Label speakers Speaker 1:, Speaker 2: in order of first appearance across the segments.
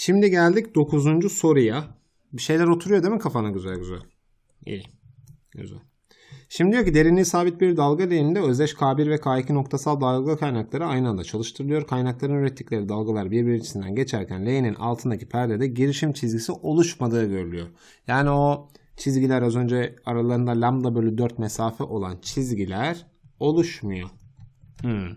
Speaker 1: Şimdi geldik 9. soruya. Bir şeyler oturuyor değil mi kafana güzel güzel? İyi. Güzel. Şimdi diyor ki derinliği sabit bir dalga leğeninde özdeş K1 ve K2 noktasal dalga kaynakları aynı anda çalıştırılıyor. Kaynakların ürettikleri dalgalar birbirisinden geçerken leğenin altındaki perdede girişim çizgisi oluşmadığı görülüyor. Yani o çizgiler az önce aralarında lambda bölü 4 mesafe olan çizgiler oluşmuyor. Hmm.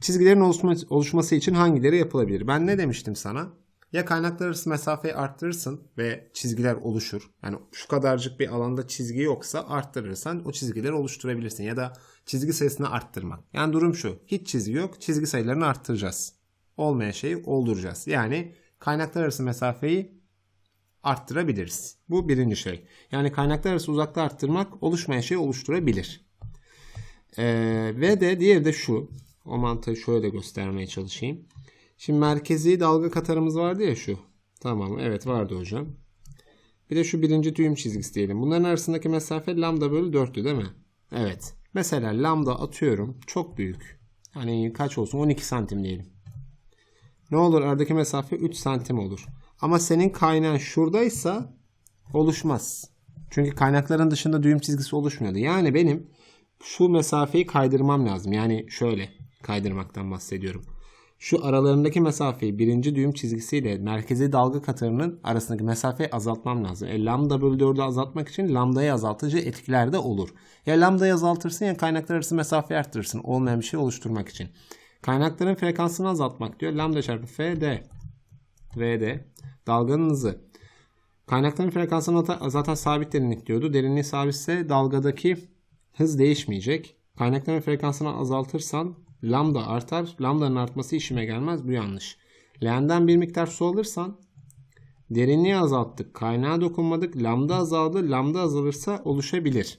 Speaker 1: Çizgilerin oluşma, oluşması için hangileri yapılabilir? Ben ne demiştim sana? Ya kaynaklar arası mesafeyi arttırırsın ve çizgiler oluşur. Yani şu kadarcık bir alanda çizgi yoksa arttırırsan o çizgileri oluşturabilirsin. Ya da çizgi sayısını arttırmak. Yani durum şu. Hiç çizgi yok. Çizgi sayılarını arttıracağız. Olmayan şeyi olduracağız. Yani kaynaklar arası mesafeyi arttırabiliriz. Bu birinci şey. Yani kaynaklar arası uzaklığı arttırmak oluşmayan şeyi oluşturabilir. Ee, ve de diğeri de şu. O mantığı şöyle göstermeye çalışayım. Şimdi merkezi dalga katarımız vardı ya şu. Tamam evet vardı hocam. Bir de şu birinci düğüm çizgisi diyelim. Bunların arasındaki mesafe lambda bölü 4'tü değil mi? Evet. Mesela lambda atıyorum çok büyük. Hani kaç olsun 12 santim diyelim. Ne olur aradaki mesafe 3 santim olur. Ama senin kaynağın şuradaysa oluşmaz. Çünkü kaynakların dışında düğüm çizgisi oluşmuyordu. Yani benim şu mesafeyi kaydırmam lazım. Yani şöyle kaydırmaktan bahsediyorum. Şu aralarındaki mesafeyi birinci düğüm çizgisiyle merkezi dalga katarının arasındaki mesafeyi azaltmam lazım. E, lambda bölü 4'ü azaltmak için lambdayı azaltıcı etkiler de olur. Ya lambdayı azaltırsın ya kaynaklar arası mesafeyi arttırırsın. Olmayan bir şey oluşturmak için. Kaynakların frekansını azaltmak diyor. Lambda çarpı Fd. Vd. Dalganın hızı. Kaynakların frekansını zaten sabit derinlik diyordu. Derinliği sabitse dalgadaki hız değişmeyecek. Kaynakların frekansını azaltırsan lambda artar. Lambdanın artması işime gelmez. Bu yanlış. Leğenden bir miktar su alırsan derinliği azalttık. Kaynağa dokunmadık. Lambda azaldı. Lambda azalırsa oluşabilir.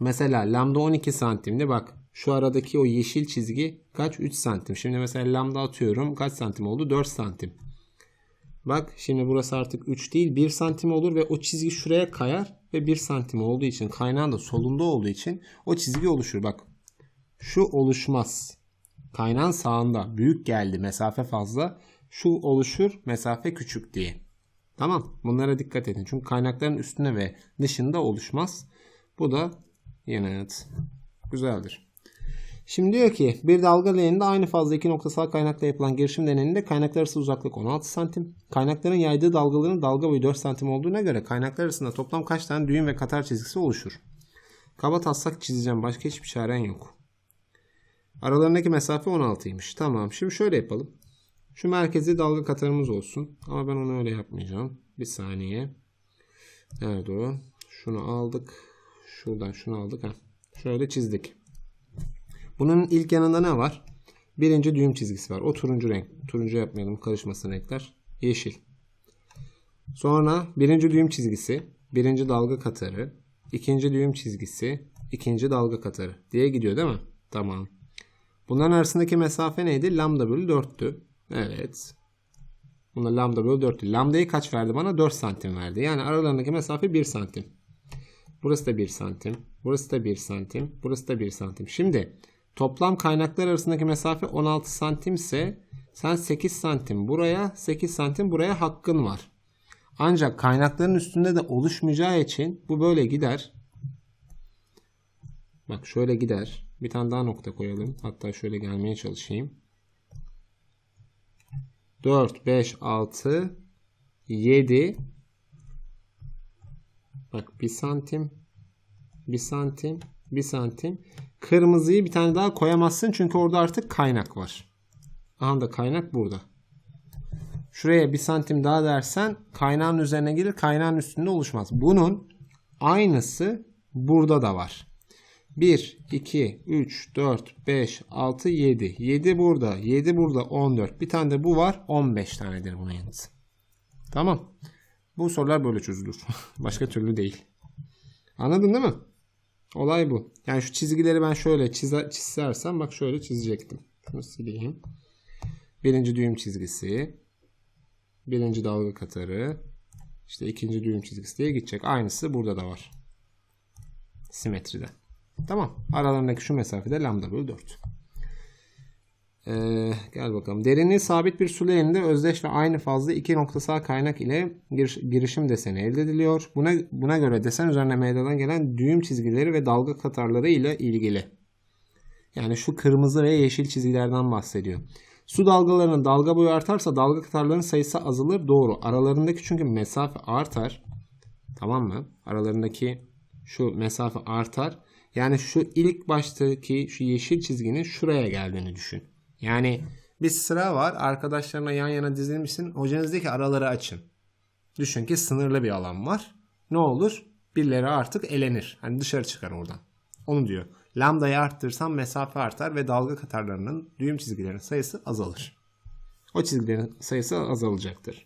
Speaker 1: Mesela lambda 12 santimde bak şu aradaki o yeşil çizgi kaç? 3 santim. Şimdi mesela lambda atıyorum. Kaç santim oldu? 4 santim. Bak şimdi burası artık 3 değil 1 santim olur ve o çizgi şuraya kayar ve 1 santim olduğu için kaynağın da solunda olduğu için o çizgi oluşur. Bak şu oluşmaz. Kaynağın sağında büyük geldi mesafe fazla. Şu oluşur mesafe küçük diye. Tamam bunlara dikkat edin. Çünkü kaynakların üstüne ve dışında oluşmaz. Bu da yanıt. Güzeldir. Şimdi diyor ki bir dalga leğeninde aynı fazla iki noktasal kaynakla yapılan girişim deneyinde kaynaklar arası uzaklık 16 santim. Kaynakların yaydığı dalgaların dalga boyu 4 santim olduğuna göre kaynaklar arasında toplam kaç tane düğüm ve katar çizgisi oluşur? Kaba taslak çizeceğim. Başka hiçbir çaren yok. Aralarındaki mesafe 16'ymış. Tamam. Şimdi şöyle yapalım. Şu merkezi dalga katarımız olsun. Ama ben onu öyle yapmayacağım. Bir saniye. Nerede o? Şunu aldık. Şuradan şunu aldık. Ha. Şöyle çizdik. Bunun ilk yanında ne var? Birinci düğüm çizgisi var. O turuncu renk. Turuncu yapmayalım. Karışmasın renkler. Yeşil. Sonra birinci düğüm çizgisi. Birinci dalga katarı. ikinci düğüm çizgisi. ikinci dalga katarı diye gidiyor değil mi? Tamam. Bunların arasındaki mesafe neydi? Lambda bölü 4'tü. Evet. Buna lambda bölü 4'tü. Lambdayı kaç verdi bana? 4 santim verdi. Yani aralarındaki mesafe 1 santim. Burası da 1 santim. Burası da 1 santim. Burası da 1 santim. Şimdi toplam kaynaklar arasındaki mesafe 16 santim ise sen 8 santim buraya 8 santim buraya hakkın var. Ancak kaynakların üstünde de oluşmayacağı için bu böyle gider. Bak şöyle gider. Bir tane daha nokta koyalım. Hatta şöyle gelmeye çalışayım. 4, 5, 6, 7. Bak 1 santim. 1 santim. 1 santim. Kırmızıyı bir tane daha koyamazsın. Çünkü orada artık kaynak var. Aha da kaynak burada. Şuraya 1 santim daha dersen kaynağın üzerine gelir. Kaynağın üstünde oluşmaz. Bunun aynısı burada da var. 1, 2, 3, 4, 5, 6, 7. 7 burada. 7 burada. 14. Bir tane de bu var. 15 tanedir bunun yanıtı. Tamam. Bu sorular böyle çözülür. Başka türlü değil. Anladın değil mi? Olay bu. Yani şu çizgileri ben şöyle çize, çizersem bak şöyle çizecektim. Şunu sileyim. Birinci düğüm çizgisi. Birinci dalga katarı. İşte ikinci düğüm çizgisi diye gidecek. Aynısı burada da var. Simetride. Tamam. Aralarındaki şu mesafede lambda bölü 4. Ee, gel bakalım. Derinliği sabit bir su leğeninde özdeş ve aynı fazla iki noktasal kaynak ile giriş- girişim deseni elde ediliyor. Buna, buna göre desen üzerine meydana gelen düğüm çizgileri ve dalga katarları ile ilgili. Yani şu kırmızı ve yeşil çizgilerden bahsediyor. Su dalgalarının dalga boyu artarsa dalga katarlarının sayısı azalır. Doğru. Aralarındaki çünkü mesafe artar. Tamam mı? Aralarındaki şu mesafe artar. Yani şu ilk baştaki şu yeşil çizginin şuraya geldiğini düşün. Yani bir sıra var. Arkadaşlarına yan yana dizilmişsin. Hocanız diyor ki araları açın. Düşün ki sınırlı bir alan var. Ne olur? Birileri artık elenir. Hani dışarı çıkar oradan. Onu diyor. Lambdayı arttırırsan mesafe artar ve dalga katarlarının düğüm çizgilerinin sayısı azalır. O çizgilerin sayısı azalacaktır.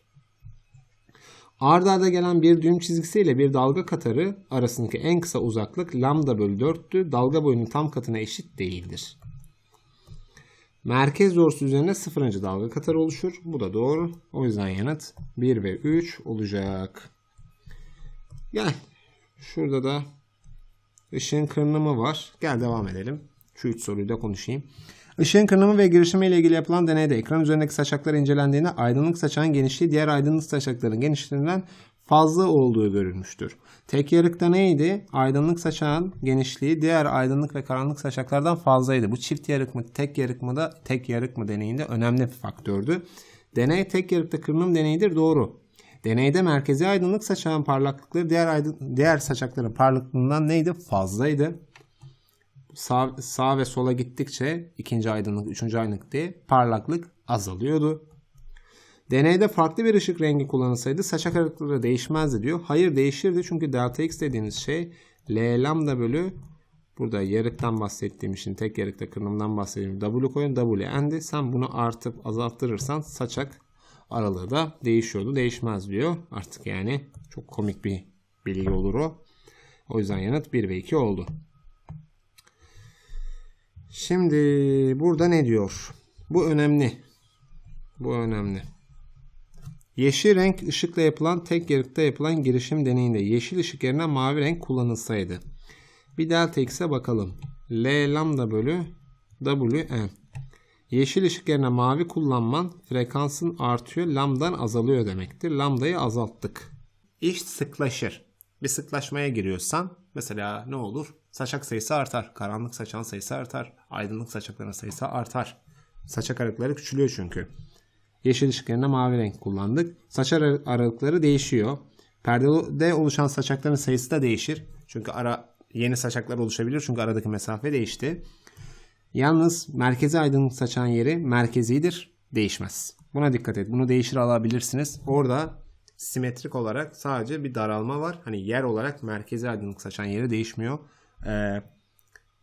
Speaker 1: Arda arda gelen bir düğüm çizgisiyle bir dalga katarı arasındaki en kısa uzaklık lambda bölü 4'tü. Dalga boyunun tam katına eşit değildir. Merkez doğrusu üzerine sıfırıncı dalga katarı oluşur. Bu da doğru. O yüzden yanıt 1 ve 3 olacak. Gel. Şurada da ışığın kırınımı var. Gel devam edelim. Şu üç soruyu da konuşayım. Işığın kırınımı ve girişimi ile ilgili yapılan deneyde ekran üzerindeki saçaklar incelendiğinde aydınlık saçağın genişliği diğer aydınlık saçakların genişliğinden fazla olduğu görülmüştür. Tek yarıkta neydi? Aydınlık saçağın genişliği diğer aydınlık ve karanlık saçaklardan fazlaydı. Bu çift yarık mı tek yarık mı da tek yarık mı deneyinde önemli bir faktördü. Deney tek yarıkta kırınım deneyidir doğru. Deneyde merkezi aydınlık saçağın parlaklıkları diğer aydın, diğer saçakların parlaklığından neydi? Fazlaydı. Sağ, sağ ve sola gittikçe ikinci aydınlık, üçüncü aydınlık diye parlaklık azalıyordu. Deneyde farklı bir ışık rengi kullanılsaydı saçak aralıkları değişmezdi diyor. Hayır değişirdi çünkü delta x dediğiniz şey L lambda bölü burada yarıktan bahsettiğim için tek yarıkta kırınımdan bahsediyorum. W koyun W n'di. Sen bunu artıp azalttırırsan saçak aralığı da değişiyordu. Değişmez diyor. Artık yani çok komik bir bilgi olur o. O yüzden yanıt 1 ve 2 oldu. Şimdi burada ne diyor? Bu önemli. Bu önemli. Yeşil renk ışıkla yapılan tek yarıkta yapılan girişim deneyinde yeşil ışık yerine mavi renk kullanılsaydı. Bir delta x'e bakalım. L lambda bölü W n. Yeşil ışık yerine mavi kullanman frekansın artıyor, lambdan azalıyor demektir. Lambdayı azalttık. İş sıklaşır. Bir sıklaşmaya giriyorsan mesela ne olur? Saçak sayısı artar. Karanlık saçan sayısı artar. Aydınlık saçakların sayısı artar. Saçak aralıkları küçülüyor çünkü. Yeşil ışık yerine mavi renk kullandık. Saç ara- aralıkları değişiyor. Perdede oluşan saçakların sayısı da değişir. Çünkü ara yeni saçaklar oluşabilir çünkü aradaki mesafe değişti. Yalnız merkezi aydınlık saçan yeri merkezidir. Değişmez. Buna dikkat et. Bunu değişir alabilirsiniz. Orada simetrik olarak sadece bir daralma var. Hani yer olarak merkezi aydınlık saçan yeri değişmiyor. Ee,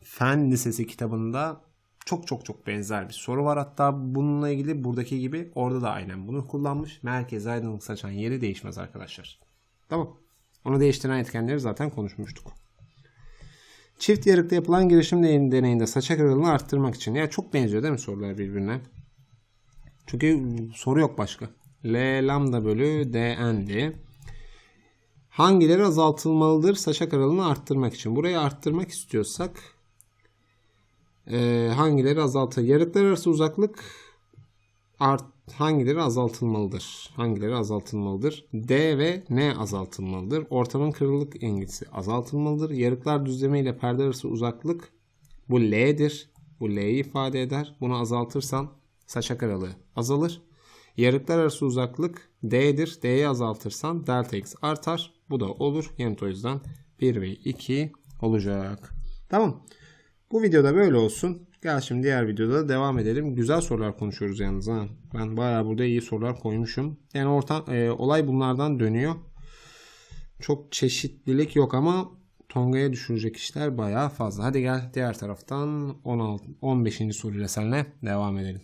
Speaker 1: Fen Lisesi kitabında çok çok çok benzer bir soru var. Hatta bununla ilgili buradaki gibi orada da aynen bunu kullanmış. Merkezi aydınlık saçan yeri değişmez arkadaşlar. Tamam. Onu değiştiren etkenleri zaten konuşmuştuk. Çift yarıkta yapılan girişim deneyinde saçak aralığını arttırmak için. Ya çok benziyor değil mi sorular birbirine? Çünkü soru yok başka. L lambda bölü dn'di. Hangileri azaltılmalıdır saçak aralığını arttırmak için? Burayı arttırmak istiyorsak e, hangileri azaltı? Yarıklar arası uzaklık art, hangileri azaltılmalıdır? Hangileri azaltılmalıdır? D ve N azaltılmalıdır. Ortamın kırılık engisi azaltılmalıdır. Yarıklar düzlemi ile perde arası uzaklık bu L'dir. Bu L'yi ifade eder. Bunu azaltırsan saçak aralığı azalır. Yarıklar arası uzaklık D'dir. D'yi azaltırsan delta x artar. Bu da olur. Yanıt o yüzden 1 ve 2 olacak. Tamam. Bu videoda böyle olsun. Gel şimdi diğer videoda devam edelim. Güzel sorular konuşuyoruz yalnız ha. Ben bayağı burada iyi sorular koymuşum. Yani orta, e, olay bunlardan dönüyor. Çok çeşitlilik yok ama Tonga'ya düşürecek işler bayağı fazla. Hadi gel diğer taraftan 16 15. soruyla seninle devam edelim.